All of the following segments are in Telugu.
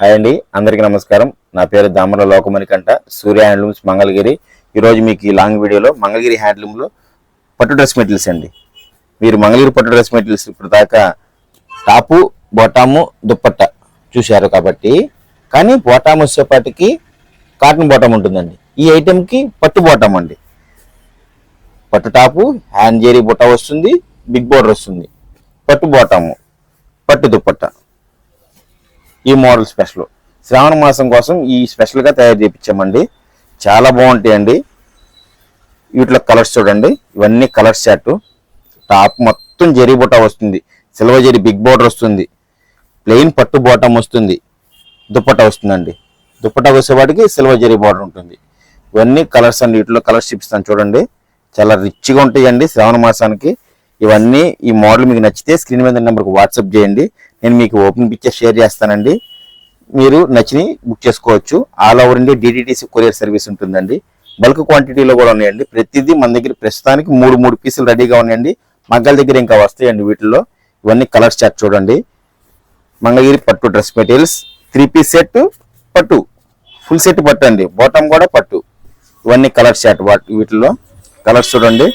హాయ్ అండి అందరికీ నమస్కారం. నా పేరు దామర లోకమణికంట సూర్య హ్యాండ్లూమ్స్ మంగళగిరి. ఈరోజు మీకు ఈ లాంగ్ వీడియోలో మంగళగిరి హ్యాండ్లూమ్లో పట్టు డ్రెస్ మెటీరియల్స్ అండి. మీరు మంగళగిరి పట్టు డ్రెస్ మెటీరియల్స్ ఇప్పుడు దాకా టాపు బొటాము దుప్పట్ట చూశారు కాబట్టి కానీ బొటాము వచ్చేపాటికి కాటన్ బొటం ఉంటుందండి. ఈ ఐటెంకి పట్టు బొటం అండి. పట్టు టాపు హ్యాండ్ జేరీ బుట్ట వస్తుంది బిగ్ బోర్డర్ వస్తుంది. పట్టు బొటాము పట్టు దుప్పట్ట. ఈ మోడల్ స్పెషల్. శ్రావణ మాసం కోసం ఈ స్పెషల్గా తయారు చేయించామండి చాలా బాగుంటాయండి. వీటిలో కలర్స్ చూడండి. ఇవన్నీ కలర్స్ చాట్ టాప్ మొత్తం జరీ బుట్ట వస్తుంది. సిల్వర్ జరీ బిగ్ బోర్డర్ వస్తుంది. ప్లెయిన్ పట్టు బాటం వస్తుంది. దుప్పట వస్తుందండి. దుప్పట వచ్చేవాటికి సిల్వర్ జరీ బోర్డర్ ఉంటుంది. ఇవన్నీ కలర్స్ అండి. వీటిలో కలర్స్ చూపిస్తాను చూడండి. చాలా రిచ్గా ఉంటాయండి శ్రావణ మాసానికి. ఇవన్నీ ఈ మోడల్ మీకు నచ్చితే స్క్రీన్ మీద నెంబర్కి వాట్సాప్ చేయండి. నేను మీకు ఓపెన్ పిక్చర్ షేర్ చేస్తానండి. మీరు నచ్చిని బుక్ చేసుకోవచ్చు. All over India DTDC courier service ఉంటుందండి. బల్క్ క్వాంటిటీలో కూడా ఉన్నాయండి. ప్రతిదీ మన దగ్గర ప్రస్తుతానికి మూడు మూడు పీసులు రెడీగా ఉన్నాయండి. మగ్గల దగ్గర ఇంకా వస్తాయండి వీటిల్లో. ఇవన్నీ కలర్స్ చాట్ చూడండి. మంగళగిరి పట్టు dress materials. Three piece set పట్టు. ఫుల్ సెట్ పట్టు అండి. బాటమ్ కూడా పట్టు. ఇవన్నీ కలర్స్ చార్ట్ వాటి వీటిల్లో. కలర్స్ చూడండి.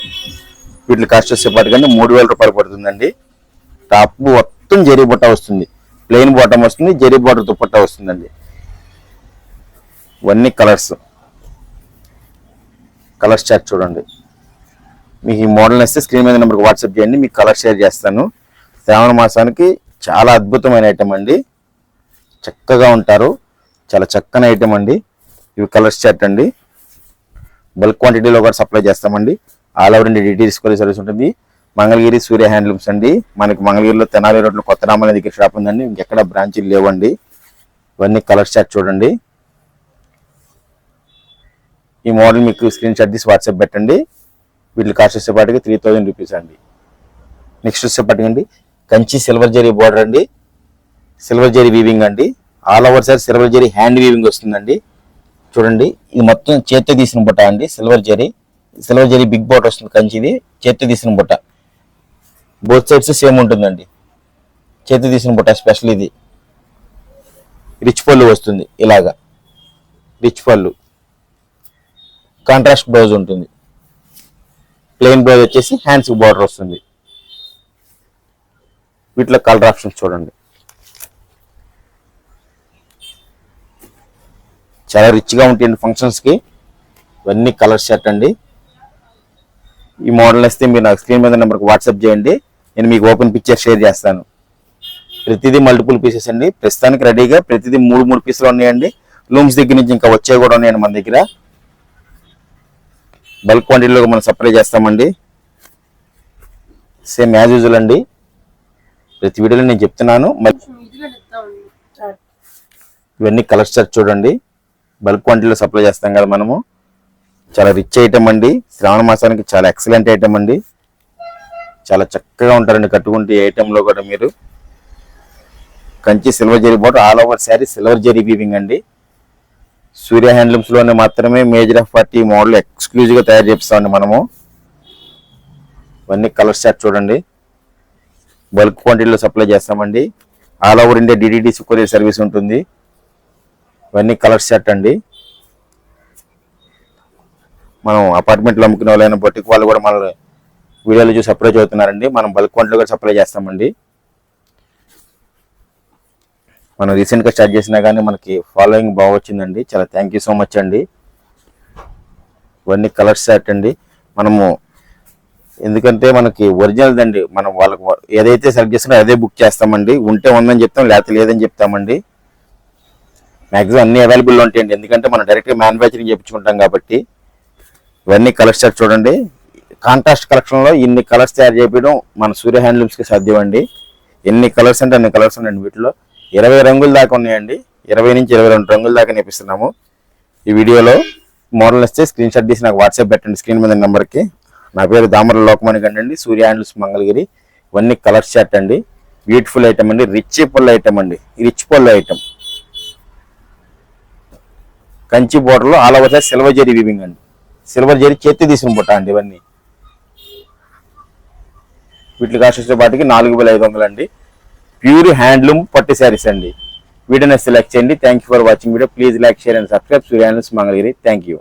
వీటి కాస్ట్ వచ్చేపాటికంటే మూడు వేల రూపాయలు పడుతుందండి. టాప్ మొత్తం జరీ బుట్ట వస్తుంది. ప్లెయిన్ బాటమ్ వస్తుంది జరీ బార్డర్ దుప్పట్ట వస్తుందండి. ఇవన్నీ కలర్స్. కలర్స్ చాట్ చూడండి. మీకు ఈ మోడల్ వస్తే స్క్రీన్ మీద నెంబర్కి వాట్సాప్ చేయండి మీకు కలర్ షేర్ చేస్తాను. శ్రావణ మాసానికి చాలా అద్భుతమైన ఐటమ్ అండి. చక్కగా ఉంటారు. చాలా చక్కని ఐటెం అండి. ఇవి కలర్స్ చార్ట్ అండి. బల్క్ క్వాంటిటీలో కూడా సప్లై చేస్తామండి. All over India details courier service ఉంటుంది. మంగళగిరి సూర్య హ్యాండ్లూమ్స్ అండి. మనకి మంగళగిరిలో తెనాలి రోడ్లో కొత్త రామాలయ దగ్గర షాప్ ఉందండి. ఇంకెక్కడ బ్రాంచీలు లేవండి. ఇవన్నీ కలర్ షాట్ చూడండి. ఈ మోడల్ మీకు స్క్రీన్ షాట్ తీసి వాట్సాప్ పెట్టండి. వీటి కాస్ట్ వచ్చేపాటికి త్రీ థౌజండ్ రూపీస్ అండి. నెక్స్ట్ వచ్చేపాటికి అండి కంచి సిల్వర్ జరీ బోర్డర్ అండి. సిల్వర్ జరీ వీవింగ్ అండి. All over sir silver zari hand weaving వస్తుందండి. చూడండి ఇది మొత్తం చేత్తో తీసిన బుట్ట అండి silver zari silver zari big border వస్తుంది కంచిది చేతి తీసిన బుట్ట. బోత్ సైడ్స్ సేమ్ ఉంటుందండి. చేతి తీసిన బుట్ట స్పెషల్ ఇది. రిచ్ పళ్ళు వస్తుంది ఇలాగా. రిచ్ పళ్ళు. కాంట్రాస్ట్ బ్లౌజ్ ఉంటుంది. ప్లెయిన్ బ్లౌజ్ వచ్చేసి హ్యాండ్స్ బార్డర్ వస్తుంది. వీటిలో కలర్ ఆప్షన్స్ చూడండి. చాలా రిచ్గా ఉంటాయండి ఫంక్షన్స్కి ఇవన్నీ కలర్ షర్ట్ అండి. ఈ మోడల్ వస్తే మీరు నాకు స్క్రీన్ మీద నెంబర్కి వాట్సాప్ చేయండి. నేను మీకు ఓపెన్ పిక్చర్ షేర్ చేస్తాను. ప్రతిదీ మల్టిపుల్ పీసెస్ అండి. ప్రస్తుతానికి రెడీగా ప్రతిదీ మూడు మూడు పీసులు ఉన్నాయండి. లూమ్స్ దగ్గర నుంచి ఇంకా వచ్చే కూడా ఉన్నాయండి మన దగ్గర. బల్క్ క్వాంటిటీలో మనం సప్లై చేస్తామండి. సేమ్ యాజ్ యూజువల్ అండి. ప్రతి వీడియోలో నేను చెప్తున్నాను. మరి ఇవన్నీ కలర్ చార్ట్ చూడండి. బల్క్ క్వాంటిటీలో సప్లై చేస్తాం కదా మనము. చాలా రిచ్ ఐటమ్ అండి. శ్రావణ మాసానికి చాలా ఎక్సలెంట్ ఐటమ్ అండి. చాలా చక్కగా ఉంటారండి కట్టుకుంటే ఈ ఐటెంలో కూడా మీరు. Kanchi silver zari border all over sari silver zari weaving అండి. సూర్య హ్యాండ్లూమ్స్లోనే మాత్రమే మేజర్ ఆఫ్ పార్టీ మోడల్ ఎక్స్క్లూజివ్గా తయారు చేపిస్తామండి మనము. ఇవన్నీ కలర్ చార్ట్ చూడండి. బల్క్ క్వాంటిటీలో సప్లై చేస్తామండి. All over India DTDC courier service ఉంటుంది. ఇవన్నీ కలర్ షర్ట్ అండి. మనం అపార్ట్మెంట్లో అమ్ముకునే వాళ్ళైనా బొట్టికి వాళ్ళు కూడా మన వీడియోలు చూసి సప్లై చదువుతున్నారండి మనం బల్క్ క్వాంటిటీలో కూడా సప్లై చేస్తామండి. మనం రీసెంట్గా స్టార్ట్ చేసినా కానీ మనకి ఫాలోయింగ్ బాగా వచ్చిందండి. చాలా థ్యాంక్ యూ సో మచ్ అండి. ఇవన్నీ కలర్ సెట్ అండి. మనము ఎందుకంటే మనకి ఒరిజినల్ అండి మనం వాళ్ళకి ఏదైతే సెలెక్ట్ చేస్తున్నా అదే బుక్ చేస్తామండి. ఉంటే ఉందని చెప్తాం లేకపోతే లేదని చెప్తామండి. మ్యాక్సిమం అన్ని అవైలబుల్ ఉంటాయండి. ఎందుకంటే మనం డైరెక్ట్గా మ్యానుఫ్యాక్చరింగ్ చేయించుకుంటాం కాబట్టి. ఇవన్నీ కలర్స్ చార్ట్ చూడండి. కాంట్రాస్ట్ కలెక్షన్లో ఇన్ని కలర్స్ తయారు చేయడం మన సూర్య హ్యాండ్లూమ్స్కి సాధ్యం అండి ఎన్ని కలర్స్ అంటే అన్ని కలర్స్ ఉన్నాయండి వీటిలో. ఇరవై రంగుల దాకా ఉన్నాయండి. ఇరవై నుంచి ఇరవై రెండు రంగుల దాకా నేర్పిస్తున్నాము ఈ వీడియోలో మోడల్ వస్తే స్క్రీన్ షాట్ తీసి నాకు వాట్సాప్ పెట్టండి స్క్రీన్ మీద నెంబర్కి. నా పేరు దామర లోకమణి అండి. సూర్య హ్యాండ్లూమ్స్ మంగళగిరి. ఇవన్నీ కలర్స్ చాట్ అండి. బ్యూటిఫుల్ ఐటమ్ అండి. రిచ్ పళ్ళు ఐటమ్ అండి. రిచ్ పళ్ళు ఐటమ్ కంచి బోర్డర్లో all over side silver zari weaving అండి. సిల్వర్ జరి చేతి తీసిన బుట్ట అండి ఇవన్నీ. వీటి కాస్ట్ వచ్చే వాటికి నాలుగు వేల ఐదు వందలు అండి ప్యూర్ హ్యాండ్లూమ్ పట్టు శారీస్ అండి. వీడియోని సెలెక్ట్ చేయండి. Thank you for watching video please like share and subscribe Suryans Mangalagiri thank you